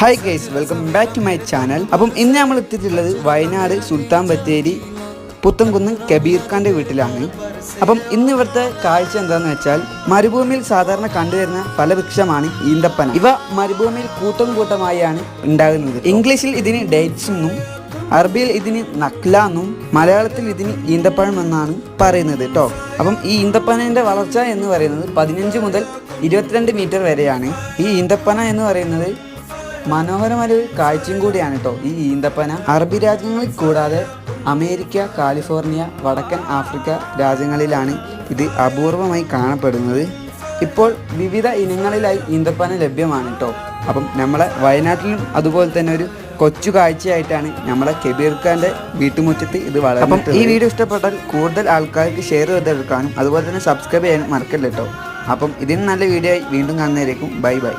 Hi guys welcome back to my channel അപ്പം ഇന്ന് നമ്മൾ എത്തിയിട്ടുള്ളത് വയനാട് സുൽത്താൻ ബത്തേരി പുത്തൻകുന്ന് കബീർ ഖാന്റെ വീട്ടിലാണ്. അപ്പം ഇന്ന് ഇവിടുത്തെ കാഴ്ച എന്താണെന്ന് വെച്ചാൽ മരുഭൂമിയിൽ സാധാരണ കണ്ടുവരുന്ന പല വൃക്ഷമാണ് ഈന്തപ്പന. ഇവ മരുഭൂമിയിൽ കൂട്ടം കൂട്ടമായാണ് ഉണ്ടാകുന്നത്. ഇംഗ്ലീഷിൽ ഇതിന് ഡേറ്റ്സ് എന്നും അറബിയിൽ ഇതിന് നക്ല എന്നും മലയാളത്തിൽ ഇതിന് ഈന്തപ്പഴം എന്നാണ് പറയുന്നത് കേട്ടോ അപ്പം ഈ ഈന്തപ്പനന്റെ വളർച്ച എന്ന് പറയുന്നത് പതിനഞ്ച് മുതൽ ഇരുപത്തിരണ്ട് മീറ്റർ വരെയാണ്. ഈ ഈന്തപ്പന എന്ന് പറയുന്നത് മനോഹരമായ ഒരു കാഴ്ചയും കൂടിയാണ് കേട്ടോ ഈ ഈന്തപ്പന. അറബി രാജ്യങ്ങളിൽ കൂടാതെ അമേരിക്ക കാലിഫോർണിയ വടക്കൻ ആഫ്രിക്ക രാജ്യങ്ങളിലാണ് ഇത് അപൂർവമായി കാണപ്പെടുന്നത്. ഇപ്പോൾ വിവിധ ഇനങ്ങളിലായി ഈന്തപ്പന ലഭ്യമാണ് കേട്ടോ അപ്പം നമ്മളെ വയനാട്ടിലും അതുപോലെ തന്നെ ഒരു കൊച്ചു കാഴ്ചയായിട്ടാണ് നമ്മളെ കബീർ ഖാന്റെ വീട്ടുമുറ്റത്ത് ഇത് വളരെ അപ്പം ഈ വീഡിയോ ഇഷ്ടപ്പെട്ടാൽ കൂടുതൽ ആൾക്കാർക്ക് ഷെയർ ചെയ്തെടുക്കാനും അതുപോലെ തന്നെ സബ്സ്ക്രൈബ് ചെയ്യാനും മറക്കല്ല അപ്പം ഇതിന് നല്ല വീഡിയോ ആയി വീണ്ടും കാണുന്നതായിരിക്കും ബൈ ബൈ.